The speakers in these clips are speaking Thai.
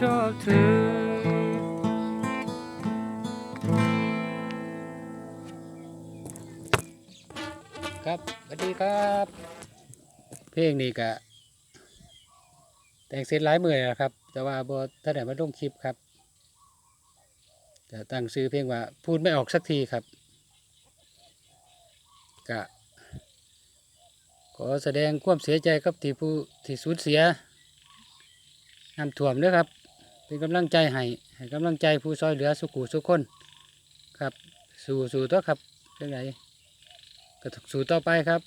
ชอบเธอ ครับสวัสดีครับ เพลงนี้กะแต่งเสร็จหลายมือแล้วครับ แต่ว่าบอท่านไหนมาลงคลิปครับจะตั้งซื้อเพลงว่าพูดไม่ออกสักทีครับกะขอแสดงความเสียใจกับที่ผู้ที่สูญเสียน้ำท่วมด้วยครับ เป็นกำลังใจให้ให้กำลังใจผู้ซอยเหลือสุขุสุขคนครับ สู่สู่ต่อครับเรื่องไหนก็สู่ต่อไปครับ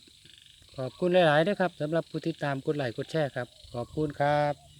ขอบคุณหลายๆด้วยครับสำหรับผู้ติดตามกดไลค์กดแชร์ครับ ขอบคุณครับ